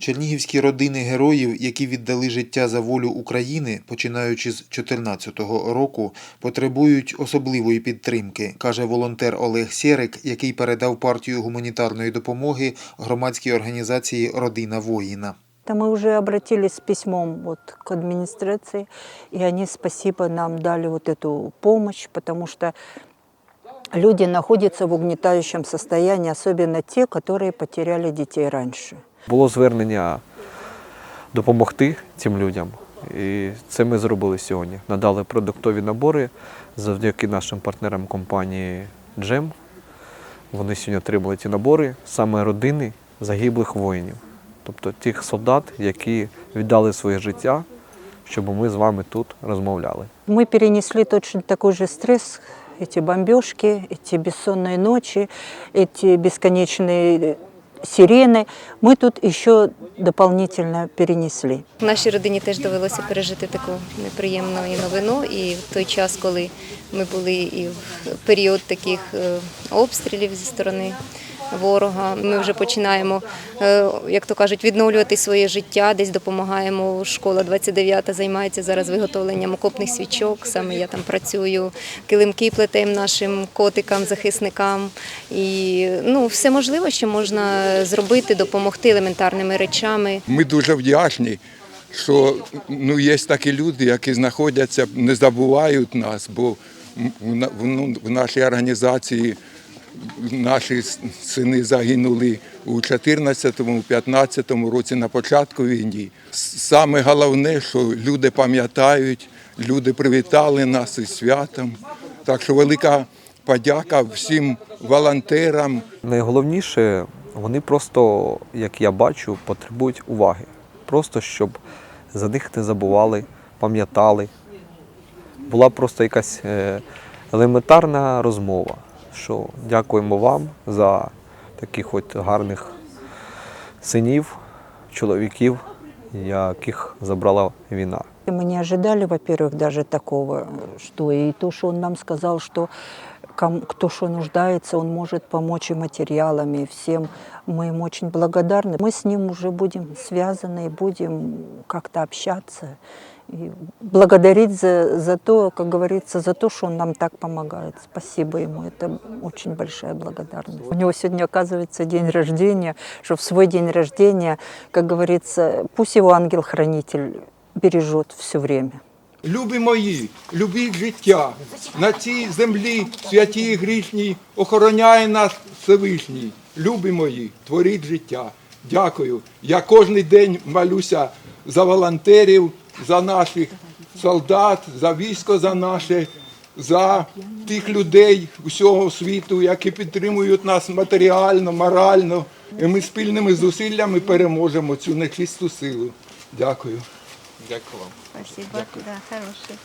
Чернігівські родини героїв, які віддали життя за волю України, починаючи з 2014 року, потребують особливої підтримки, каже волонтер Олег Сєрик, який передав партію гуманітарної допомоги громадській організації Родина воїна. Это мы уже обратились с письмом вот к администрации, и они, спасибо, нам дали вот эту помощь, потому что люди находятся в угнетающем состоянии, особенно те, которые потеряли детей раньше. Було звернення допомогти цим людям. І це ми зробили сьогодні. Надали продуктові набори завдяки нашим партнерам компанії Джем. Вони сьогодні отримали ці набори саме родини загиблих воїнів, тобто тих солдат, які віддали своє життя, щоб ми з вами тут розмовляли. Мы перенесли точно такой же стресс, эти бомбежки, эти бессонные ночи, эти бесконечные сирены. Ми тут ще дополнительно перенесли. Нашій родині теж довелося пережити таку неприємну новину. І в той час, коли ми були і в період таких е, обстрілів зі сторони ворога, ми вже починаємо, е, як то кажуть, відновлювати своє життя. Десь допомагаємо. Школа 29 займається зараз виготовленням окопних свічок. Саме я там працюю, килимки плетем нашим котикам, захисникам. І ну, все можливе, що можна зробити, допомогти елементарними речами. Ми дуже вдячні, що ну, є такі люди, які знаходяться, не забувають нас, бо в нашій організації наші сини загинули у 14-15 році на початку війни. Саме головне, що люди пам'ятають, люди привітали нас із святом. Так що велика подяка всім волонтерам, Найголовніше, вони просто, як я бачу, потребують уваги. Просто щоб за них не забували, пам'ятали. Була просто якась е, елементарна розмова, що дякуємо вам за таких от гарних синів, чоловіків, яких забрала війна. Мы не ожидали, во-первых, даже такого, что и то, что он нам сказал, что кто что нуждается, он может помочь и материалами, и всем. Мы им очень благодарны. Мы с ним уже будем связаны и будем как-то общаться. И благодарить за, за то, как говорится, за то, что он нам так помогает. Спасибо ему, это очень большая благодарность. У него сегодня, оказывается, день рождения, что в свой день рождения, как говорится, пусть его ангел-хранитель бережет все время. Любі мої, любіть життя. На цій землі святі і грішній охороняє нас Всевишній. Любі мої, творіть життя. Дякую. Я кожен день молюся за волонтерів, за наших солдат, за військо за наше, за тих людей усього світу, які підтримують нас матеріально, морально. І ми спільними зусиллями переможемо цю нечисту силу. Дякую. Спасибо. Да, хороший.